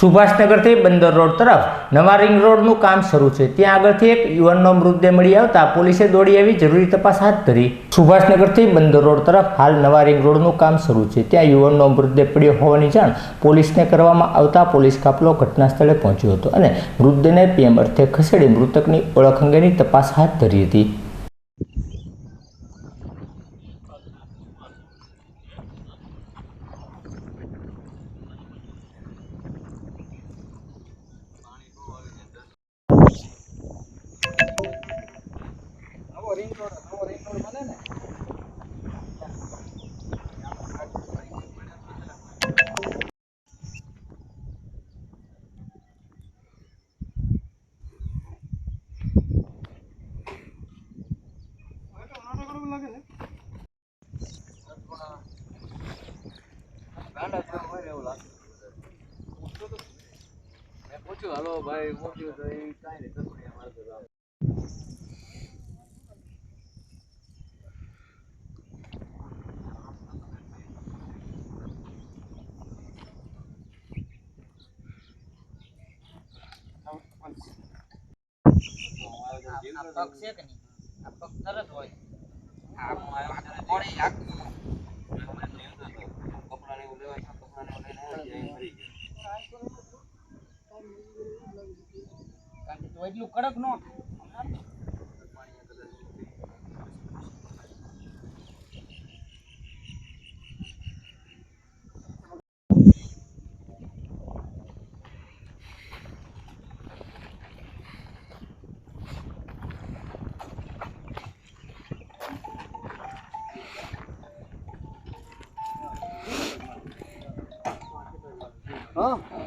સુભાષનગરથી બંદર રોડ તરફ નવા રિંગ રોડનું કામ શરૂ છે. ત્યાં આગળથી એક યુવાનનો મૃતદેહ મળી આવતા પોલીસે દોડી આવી જરૂરી તપાસ હાથ ધરી. સુભાષનગરથી બંદર રોડ તરફ હાલ નવા રિંગ રોડનું કામ શરૂ છે. ત્યાં યુવાનનો મૃતદેહ પડ્યો હોવાની જાણ પોલીસને કરવામાં આવતા પોલીસ કાફલો ઘટના સ્થળે પહોંચ્યો હતો અને મૃતદેહને પીએમ અર્થે ખસેડી મૃતકની ઓળખ અંગેની તપાસ હાથ ધરી હતી. હાલો ભાઈ મૂક્યું તો એ કાંઈ નહીં આ પગ છે કે નહીં? આ પગ તરત હોય. આ કોળી આ કપડાને એવું લેવાય છે, કપડાને એવું લઈને એટલું કડક નો 啊。